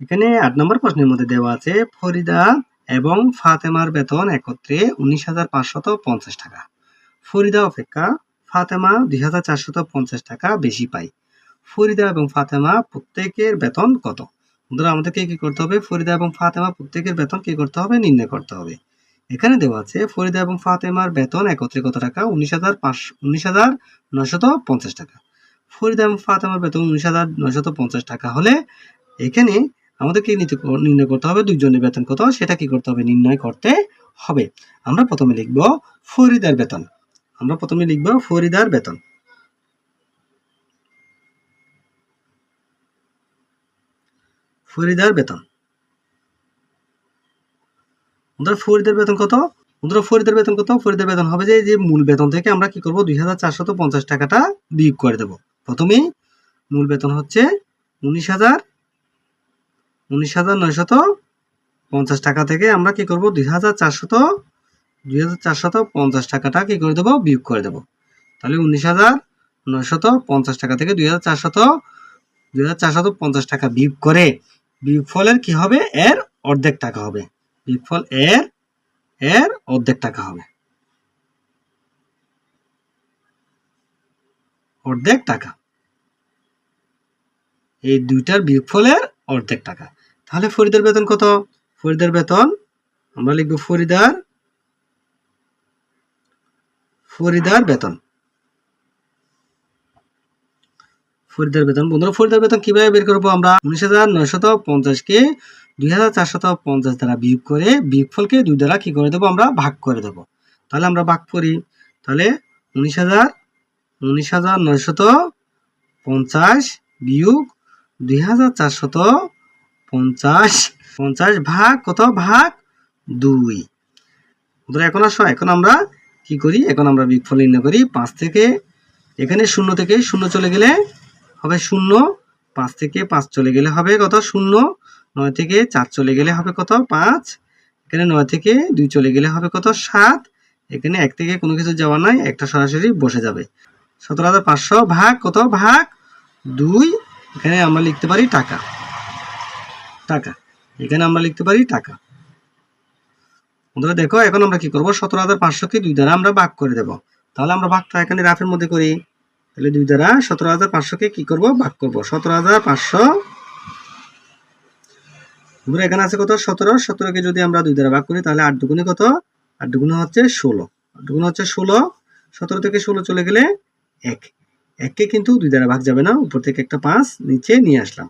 এখানে আট নম্বর প্রশ্নের মধ্যে দেওয়া আছে, ফরিদা এবং ফাতেমার বেতন একত্রে উনিশ হাজার পাঁচশত পঞ্চাশ টাকা। ফরিদা অপেক্ষা ফাতেমা দুই হাজার চারশত পঞ্চাশ টাকা বেশি পায়। ফরিদা এবং ফাতেমা প্রত্যেকের বেতন কত? বন্ধুরা, আমাদেরকে কি করতে হবে? ফরিদা এবং ফাতেমা প্রত্যেকের বেতন কি করতে হবে? নির্ণয় করতে হবে। এখানে দেওয়া আছে, ফরিদা এবং ফাতেমার বেতন একত্রে কত টাকা? উনিশ হাজার পাঁচশো, উনিশ হাজার নয়শত পঞ্চাশ টাকা। ফরিদা এবং ফাতেমার বেতন উনিশ হাজার নয়শত পঞ্চাশ টাকা হলে এখানে আমাদেরকে নিতে নির্ণয় করতে হবে, দুইজনের বেতন কত, সেটা কি করতে হবে, নির্ণয় করতে হবে। আমরা প্রথমে লিখব ফরিদার বেতন। আমরা প্রথমে লিখব ফরিদার বেতন। ফরিদার বেতন। বন্ধুরা ফরিদের বেতন কত? বন্ধুরা ফরিদের বেতন কত? ফরিদের বেতন হবে যে যে মূল বেতন থেকে আমরা কি করব? দুই টাকাটা বিয়োগ করে দেব। প্রথমেই মূল বেতন হচ্ছে উনিশ হাজার উনিশ হাজার নয়শত পঞ্চাশ টাকা থেকে আমরা কি করব? দুই হাজার চারশত, দুই হাজার চারশত পঞ্চাশ টাকাটা কি করে দেবো? বিয়োগ করে দেবো। তাহলে উনিশ হাজার নয়শত পঞ্চাশ টাকা থেকে দুই হাজার চারশত, দুই হাজার চারশত পঞ্চাশ টাকা বিয়োগ করে, বিয়োগফলের কি হবে? এর অর্ধেক টাকা হবে। বিয়োগফল এর এর অর্ধেক টাকা হবে। অর্ধেক টাকা। এই দুইটার বিয়োগফলের অর্ধেক টাকা। তাহলে ফরিদের বেতন কত? ফরিদের বেতন, আমরা লিখব ফরিদার ফরিদার বেতন। ফরিদার বেতন, বন্ধুরা ফরিদার বেতন কীভাবে বের করব আমরা? উনিশ হাজার নয়শত পঞ্চাশকে দুই হাজার চারশত পঞ্চাশ দ্বারা বিয়োগ করে বিয়োগফলকে দুই দ্বারা কি করে দেবো আমরা? ভাগ করে দেবো। তাহলে আমরা ভাগ করি। তাহলে উনিশ হাজার উনিশ হাজার নয়শত পঞ্চাশ বিয়োগ দুই হাজার চারশত পঞ্চাশ পঞ্চাশ ভাগ কত? ভাগ দুই। বন্ধুরা, এখন আসো, এখন আমরা কি করি? এখন আমরা বিগফল নির্ণয় করি। পাঁচ থেকে, এখানে শূন্য থেকে শূন্য চলে গেলে হবে শূন্য। পাঁচ থেকে পাঁচ চলে গেলে হবে কত? শূন্য। নয় থেকে চার চলে গেলে হবে কত? পাঁচ। এখানে নয় থেকে দুই চলে গেলে হবে কত? সাত। এখানে এক থেকে কোনো কিছু যাওয়া নাই, একটা সরাসরি বসে যাবে। সতেরো হাজার পাঁচশো ভাগ কত? ভাগ দুই। এখানে আমরা লিখতে পারি টাকা। টাকা। এখানে আমরা লিখতে পারি টাকা। বন্ধুরা, দেখো, এখন আমরা কি করব? সতেরো হাজার পাঁচশোকে দুই দ্বারা আমরা ভাগ করে দেব। তাহলে আমরা ভাগটা এখানে রাফের মধ্যে করি। তাহলে দুই দ্বারা সতেরো হাজার পাঁচশোকে কি করব? ভাগ করব। সতেরো হাজার পাঁচশো। বন্ধুরা, এখানে আছে কত? সতেরো। সতেরোকে যদি আমরা দুই দ্বারা ভাগ করি, তাহলে আট দুগুণে কত? আট দুগুণে হচ্ছে ষোলো। আট দুগুণে হচ্ছে ষোলো। সতেরো থেকে ষোলো চলে গেলে এক। এককে কিন্তু দুই দ্বারা ভাগ যাবে না। উপর থেকে একটা পাঁচ নিচে নিয়ে আসলাম।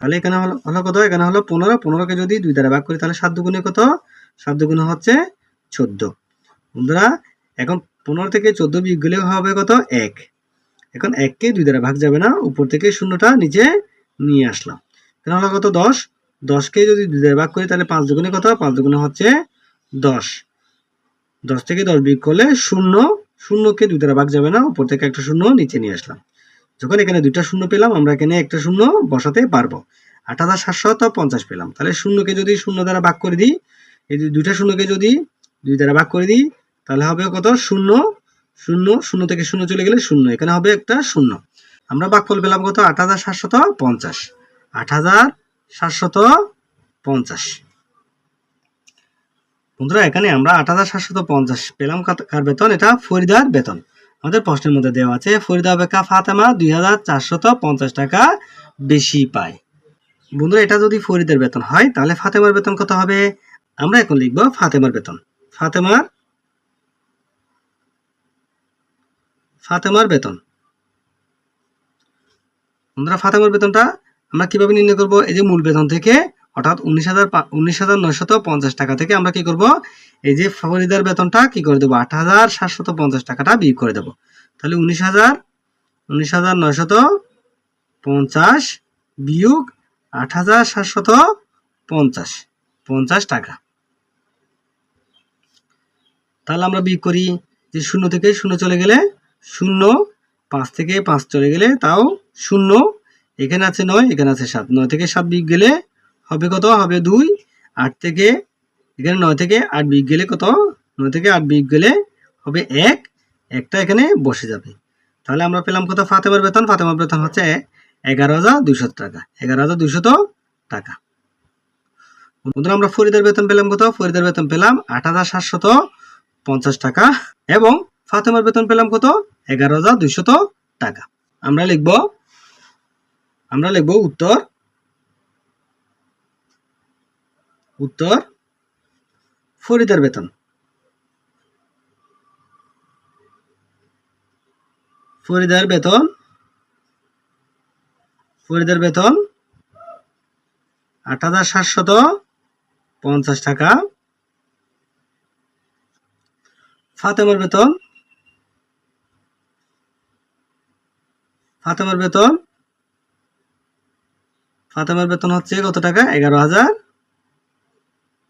তাহলে এখানে হলো হলো কত? এখানে হলো পনেরো। পনেরোকে যদি দুই দ্বারা ভাগ করি, তাহলে সাত দুগুণে কত? সাত দুগুণে হচ্ছে চোদ্দ। বন্ধুরা, এখন পনেরো থেকে চোদ্দ বিয়োগ গেলে হবে কত? এক। এখন এককে দুই দ্বারা ভাগ যাবে না, উপর থেকে শূন্যটা নিচে নিয়ে আসলাম। এখানে হলো কত? দশ। দশকে যদি দুই দ্বারা ভাগ করি, তাহলে পাঁচ দুগুণে কত? পাঁচ দুগুণে হচ্ছে দশ। দশ থেকে দশ বিয়োগ করলে শূন্য। শূন্যকে দুই দ্বারা ভাগ যাবে না, উপর থেকে একটা শূন্য নিচে নিয়ে আসলাম। যখন এখানে দুইটা শূন্য পেলাম, আমরা এখানে একটা শূন্য বসাতে পারব। আট হাজার সাতশত পঞ্চাশ পেলাম। তাহলে শূন্যকে যদি শূন্য দ্বারা ভাগ করে দিই, এই দুইটা শূন্যকে যদি দুই দ্বারা ভাগ করে দিই, তাহলে হবে কত? শূন্য শূন্য শূন্য থেকে শূন্য চলে গেলে শূন্য। এখানে হবে একটা শূন্য। আমরা ভাগফল পেলাম কত? আট হাজার সাতশত পঞ্চাশ। আট হাজার সাতশত পঞ্চাশ। বন্ধুরা, এখানে আমরা আট হাজার সাতশত পঞ্চাশ পেলাম কার বেতন? এটা ফরিদার বেতন। আমাদের প্রশ্নের মধ্যে দেওয়া আছে, ফরিদা অপেক্ষা ফাতেমা দুই টাকা বেশি পায়। বন্ধুরা, এটা যদি ফরিদের বেতন হয়, তাহলে ফাতেমার বেতন কত হবে? আমরা এখন লিখব ফাতেমার বেতন। ফাতেমার ফাতেমার বেতন। বন্ধুরা, ফাতেমার বেতনটা আমরা কীভাবে নির্ণয় করব? এই যে মূল বেতন থেকে অর্থাৎ উনিশ হাজার উনিশ হাজার নয়শত পঞ্চাশ টাকা থেকে আমরা কি করব? এই যে ফরিদার বেতনটা কি করে দেবো? আট হাজার সাতশত পঞ্চাশ টাকাটা বিয়োগ করে দেবো। তাহলে উনিশ হাজার উনিশ হাজার নয়শত পঞ্চাশ বিয়োগ আট হাজার সাতশত পঞ্চাশ পঞ্চাশ টাকা। তাহলে আমরা বিয়োগ করি যে শূন্য থেকে শূন্য চলে গেলে শূন্য, পাঁচ থেকে পাঁচ চলে গেলে তাও শূন্য। এখানে আছে নয়, এখানে আছে সাত। নয় থেকে সাত বিয়োগ গেলে হবে কত? হবে দুই। আট থেকে, এখানে নয় থেকে আট বিয়োগ গেলে কত? নয় থেকে আট বিয়োগ গেলে হবে এক। একটা এখানে বসে যাবে। তাহলে আমরা পেলাম কত? ফাতেমার বেতন। ফাতেমার বেতন হচ্ছে এগারো হাজার দুইশত টাকা। এগারো হাজার দুইশত টাকা। বন্ধুরা, আমরা ফরিদের বেতন পেলাম কত? ফরিদের বেতন পেলাম আট হাজার সাতশত পঞ্চাশ টাকা এবং ফাতেমার বেতন পেলাম কত? এগারো হাজার দুইশত টাকা। আমরা লিখব আমরা লিখব উত্তর উত্তর, ফরিদের বেতন। ফরিদের বেতন ফরিদের বেতন আট হাজার সাতশত পঞ্চাশ টাকা। ফাতেমার বেতন ফাতেমার বেতন ফাতেমার বেতন হচ্ছে কত টাকা? এগারো হাজার।